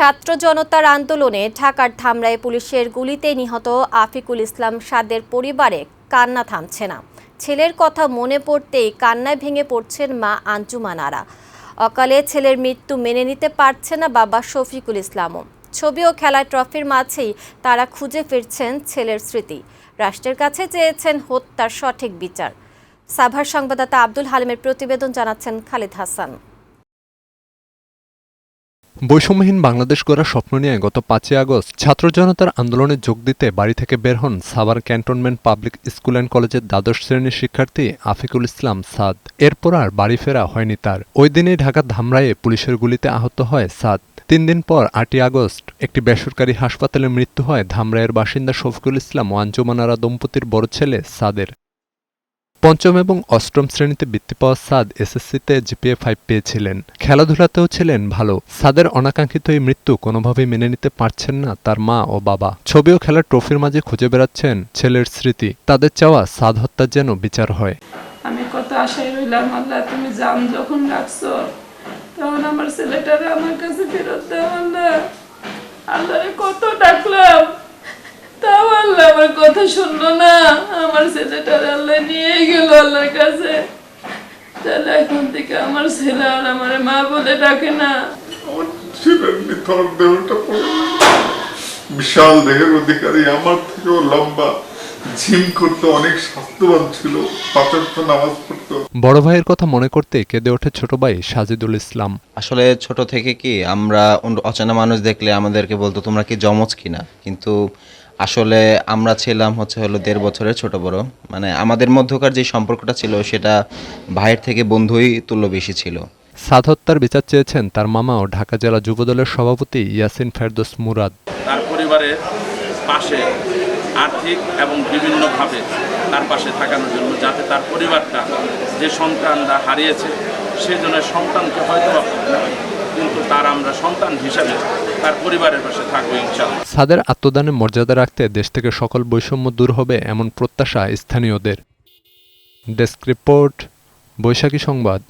ছাত্র জনতার আন্দোলনে ঢাকার ধামরায় পুলিশের গুলিতে নিহত আফিকুল ইসলাম সাদের পরিবারে কান্না থামছে না। ছেলের কথা মনে পড়তেই কান্নায় ভেঙে পড়ছেন মা আঞ্জুমানারা অকালে ছেলের মৃত্যু মেনে নিতে পারছে না বাবা শফিকুল ইসলামও। ছবি ও খেলায় ট্রফির মাঝেই তারা খুঁজে ফিরছেন ছেলের স্মৃতি। রাষ্ট্রের কাছে চেয়েছেন হত্যার সঠিক বিচার। সাভার সংবাদদাতা আব্দুল হালিমের প্রতিবেদন জানাচ্ছেন খালিদ হাসান। বৈষম্যহীন বাংলাদেশ গড়ার স্বপ্ন নিয়ে গত পাঁচই আগস্ট ছাত্র জনতার আন্দোলনে যোগ দিতে বাড়ি থেকে বের হন Savar cantonment public school and কলেজের দ্বাদশ শ্রেণির শিক্ষার্থী আফিকুল ইসলাম সাদ। এরপর আর বাড়ি ফেরা হয়নি তার। ওই দিনেই ঢাকার ধামরায়ে পুলিশের গুলিতে আহত হয় সাদ। তিন দিন পর আটই আগস্ট একটি বেসরকারি হাসপাতালে মৃত্যু হয় ধামরায়ের বাসিন্দা শফিকুল ইসলাম ও আঞ্জুমানারা দম্পতির বড় ছেলে সাদের। পঞ্চম এবং অষ্টম শ্রেণীতে বৃত্তি পাওয়া সাদ এসএসসিতে জিপিএ ফাইভ পেয়েছিলেন। খেলাধুলাতেও ছিলেন ভালো। সাদের অনাকাঙ্ক্ষিত এই মৃত্যু কোনোভাবেই মেনে নিতে পারছেন না তার মা ও বাবা। ছবি ও খেলার ট্রফির মাঝে খুঁজে বেড়াচ্ছেন ছেলের স্মৃতি। তাদের চাওয়া সাদ হত্যার যেন বিচার হয়। আমি কত আশায় রইলাম, আল্লাহ তুমি জান যখন রাখছো তখন আমার ছেলেটারে আমার কাছে ফেরত দাও, আল্লাহ। আল্লাহরে কত ডাকলাম। তাও আল্লাহ আমার কথা শুনলো না। আমার ছেলেটারে আল্লাহ নিয়ে গেল আল্লাহর কাছে। তাহলে এখন থেকে আমার ছেলে আর আমার মা বলে ডাকে না। ছেলের নিথর দেহটা বিশাল দেহের অধিকারী। আমার থেকেও লম্বা। জিম করতে অনেক স্বাস্থ্যবান ছিল। পাঁচক্ত নামাজ পড়তো। বড় ভাইয়ের কথা মনে করতে কেঁদে ওঠে ছোট ভাই সাজিদুল ইসলাম। আসলে ছোট থেকে কি আমরা অন্য- অচেনা মানুষ দেখলে আমাদেরকে বলতো তোমরা কি জমজ কিনা? কিন্তু আসলে আমরা ছিলাম হচ্ছে হলো দেড় বছরের ছোট বড়। মানে আমাদের মধ্যকার যে সম্পর্কটা ছিল সেটা ভাইয়ের থেকে বন্ধুই তুল্য বেশি ছিল। সাদ হত্যার বিচার চেয়েছেন তার মামা ও ঢাকা জেলা যুবদলের সভাপতি ইয়াসিন ফেরদোস মুরাদ। তার পরিবারের পাশে আর্থিক এবং বিভিন্নভাবে তার পাশে থাকানোর জন্য যাতে তার পরিবারটা যে সন্তানরা হারিয়েছে সেজন্য সন্তানকে হয়তো আমরা সন্তান তার পরিবারের পাশে থাকব সাদের আত্মদানের মর্যাদা রাখতে দেশ থেকে সকল বৈষম্য দূর হবে এমন প্রত্যাশা স্থানীয়দের। ডেস্ক রিপোর্ট, বৈশাখী সংবাদ।